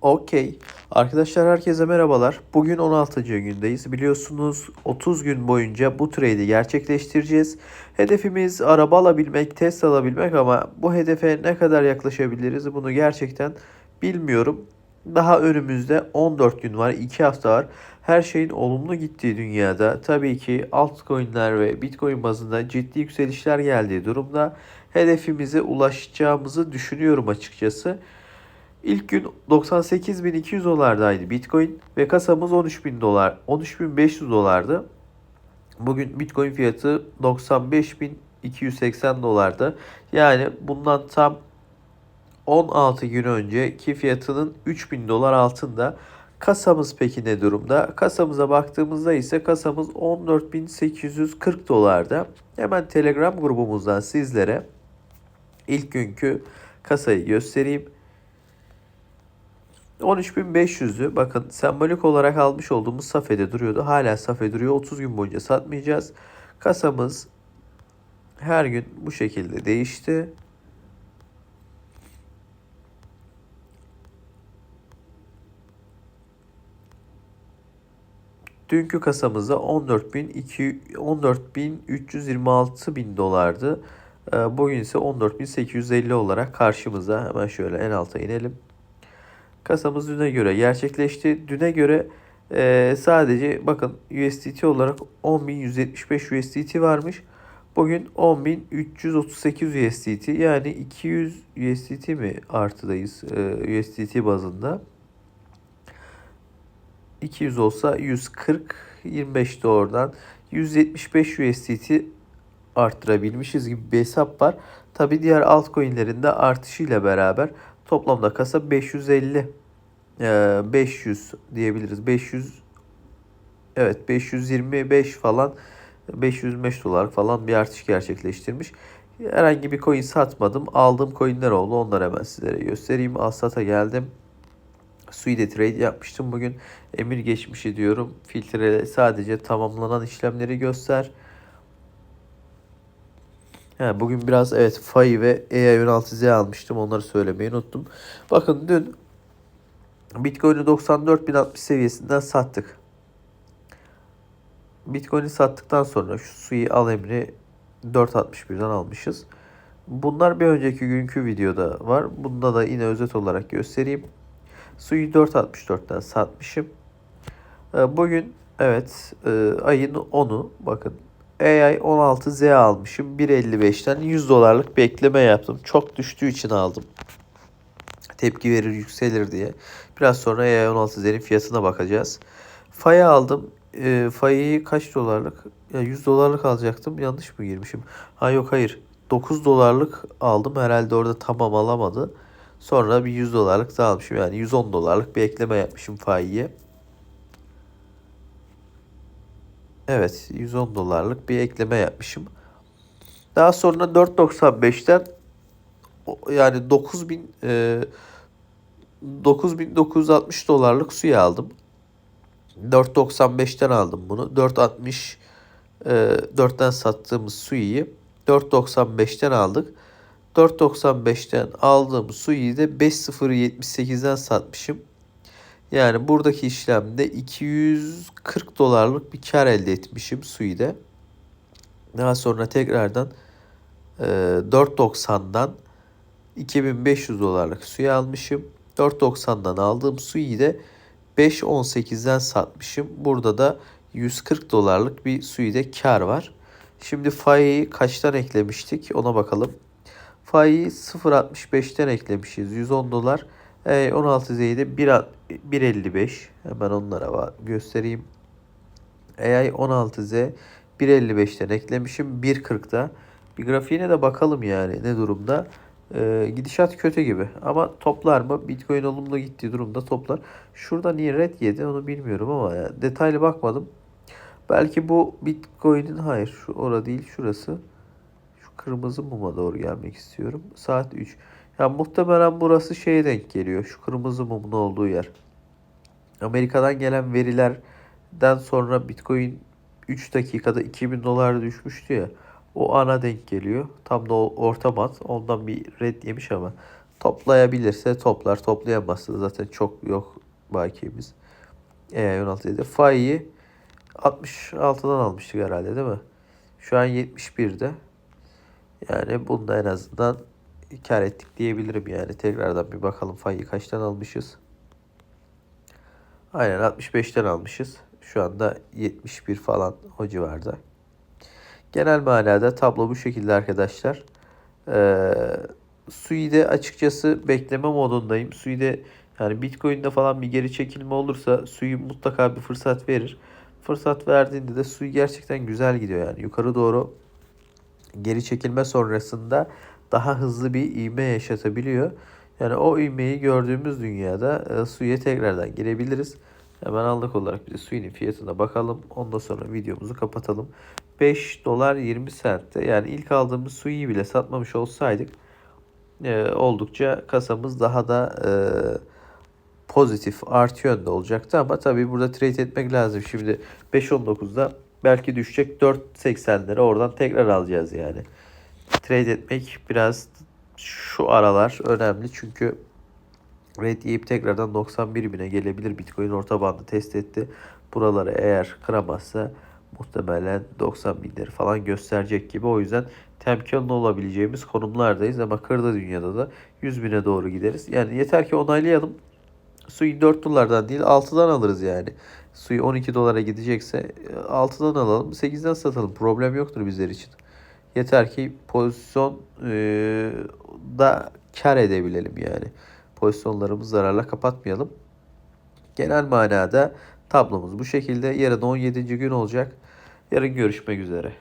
Okey. Arkadaşlar herkese merhabalar. Bugün 16. gündeyiz. Biliyorsunuz 30 gün boyunca bu trade'i gerçekleştireceğiz. Hedefimiz araba alabilmek, test alabilmek ama bu hedefe ne kadar yaklaşabiliriz bunu gerçekten bilmiyorum. Daha önümüzde 14 gün var, 2 hafta var. Her şeyin olumlu gittiği dünyada tabii ki altcoin'ler ve bitcoin bazında ciddi yükselişler geldiği durumda hedefimize ulaşacağımızı düşünüyorum açıkçası. İlk gün 98.200 dolardaydı Bitcoin ve kasamız 13.000 dolar, 13.500 dolardı. Bugün Bitcoin fiyatı 95.280 dolarda. Yani bundan tam 16 gün önceki fiyatının 3000 dolar altında. Kasamız peki ne durumda? Kasamıza baktığımızda ise kasamız 14.840 dolarda. Hemen Telegram grubumuzdan sizlere ilk günkü kasayı göstereyim. 13.500'ü bakın sembolik olarak almış olduğumuz safede duruyordu. Hala safe duruyor. 30 gün boyunca satmayacağız. Kasamız her gün bu şekilde değişti. Dünkü kasamızda 14.200 14.326 bin dolardı. Ee, Bugün ise 14.850 olarak karşımıza. Hemen şöyle en alta inelim. Kasamız düne göre gerçekleşti. Düne göre e, sadece bakın USDT olarak 10.175 USDT varmış. Bugün 10.338 USDT yani 200 USDT mi artıdayız e, USDT bazında. 200 olsa 140 25 de oradan 175 USDT arttırabilmişiz gibi bir hesap var. Tabi diğer altcoin'lerin de artışıyla beraber toplamda kasa 550 e, 500 diyebiliriz. 500 evet 525 falan 505 dolar falan bir artış gerçekleştirmiş. Herhangi bir coin satmadım. Aldığım coinler oldu. Onları hemen sizlere göstereyim. Alsat'a geldim. Suide trade yapmıştım bugün. Emir geçmişi diyorum. Filtre sadece tamamlanan işlemleri göster. He, bugün biraz evet FAI ve EA16Z almıştım. Onları söylemeyi unuttum. Bakın dün Bitcoin'i 94.060 seviyesinden sattık. Bitcoin'i sattıktan sonra şu suyu al emri 4.61'den almışız. Bunlar bir önceki günkü videoda var. Bunda da yine özet olarak göstereyim. Suyu 4.64'ten satmışım. Ee, Bugün evet e, ayın 10'u bakın AI 16Z almışım. 1.55'ten 100 dolarlık bekleme yaptım. Çok düştüğü için aldım. Tepki verir yükselir diye. Biraz sonra AI 16Z'nin fiyatına bakacağız. Fay'ı aldım. E, Fay'ı kaç dolarlık? Ya 100 dolarlık alacaktım. Yanlış mı girmişim? Ha yok hayır. 9 dolarlık aldım. Herhalde orada tamam alamadı. Sonra bir 100 dolarlık daha almışım. Yani 110 dolarlık bir ekleme yapmışım Fay'ye. Evet 110 dolarlık bir ekleme yapmışım. Daha sonra 4.95'ten yani 9000 e, 9960 dolarlık suyu aldım. 4.95'ten aldım bunu. 4.60 e, 4'ten sattığımız suyu 4.95'ten aldık. 4.95'ten aldığım suyu da 5.078'den satmışım. Yani buradaki işlemde 240 dolarlık bir kar elde etmişim Sui'de. Daha sonra tekrardan e, 4.90'dan 2500 dolarlık suyu almışım. 4.90'dan aldığım suyu da 5.18'den satmışım. Burada da 140 dolarlık bir suyu da kar var. Şimdi FAI'yi kaçtan eklemiştik ona bakalım. FAI'yi 0.65'ten eklemişiz. 110 dolar. E, 16 Z'de 1.55. Hemen onlara göstereyim. AI 16Z 1.55'ten eklemişim. 1.40'da. Bir grafiğine de bakalım yani ne durumda. Ee, gidişat kötü gibi. Ama toplar mı? Bitcoin olumlu gittiği durumda toplar. Şurada niye red yedi onu bilmiyorum ama ya, detaylı bakmadım. Belki bu Bitcoin'in hayır şu ora değil şurası. Şu kırmızı muma doğru gelmek istiyorum. Saat 3. Ya muhtemelen burası şeye denk geliyor. Şu kırmızı mumun olduğu yer. Amerika'dan gelen verilerden sonra Bitcoin 3 dakikada 2000 dolar düşmüştü ya. O ana denk geliyor. Tam da orta band. Ondan bir red yemiş ama Toplayabilirse toplar. Toplayamazsa zaten çok yok bakiyemiz. E 16 dedi. Fai'yi 66'dan almıştık herhalde değil mi? Şu an 71'de. Yani bunda en azından kar ettik diyebilirim yani. Tekrardan bir bakalım Fai'yi kaçtan almışız. Aynen 65'ten almışız. Şu anda 71 falan o civarda. Genel manada tablo bu şekilde arkadaşlar. Ee, Sui'de açıkçası bekleme modundayım. Sui'de yani Bitcoin'de falan bir geri çekilme olursa Sui mutlaka bir fırsat verir. Fırsat verdiğinde de Sui gerçekten güzel gidiyor yani. Yukarı doğru geri çekilme sonrasında daha hızlı bir ivme yaşatabiliyor. Yani o ivmeyi gördüğümüz dünyada e, Sui'ye tekrardan girebiliriz. Hemen anlık olarak bir de Sui'nin fiyatına bakalım. Ondan sonra videomuzu kapatalım. 5 dolar 20 sentte yani ilk aldığımız Sui'yi bile satmamış olsaydık e, oldukça kasamız daha da e, pozitif artı yönde olacaktı ama tabii burada trade etmek lazım. Şimdi 5.19'da belki düşecek 4.80'lere oradan tekrar alacağız yani. Trade etmek biraz şu aralar önemli çünkü Red yiyip tekrardan 91 bine gelebilir. Bitcoin orta bandı test etti. Buraları eğer kıramazsa muhtemelen 90 binleri falan gösterecek gibi. O yüzden temkinli olabileceğimiz konumlardayız ama kırda dünyada da 100 bine doğru gideriz. Yani yeter ki onaylayalım. Suyu 4 dolardan değil 6'dan alırız yani. Suyu 12 dolara gidecekse 6'dan alalım 8'den satalım. Problem yoktur bizler için. Yeter ki pozisyon e, da kar edebilelim yani. Pozisyonlarımızı zararla kapatmayalım. Genel manada tablomuz bu şekilde. Yarın 17. gün olacak. Yarın görüşmek üzere.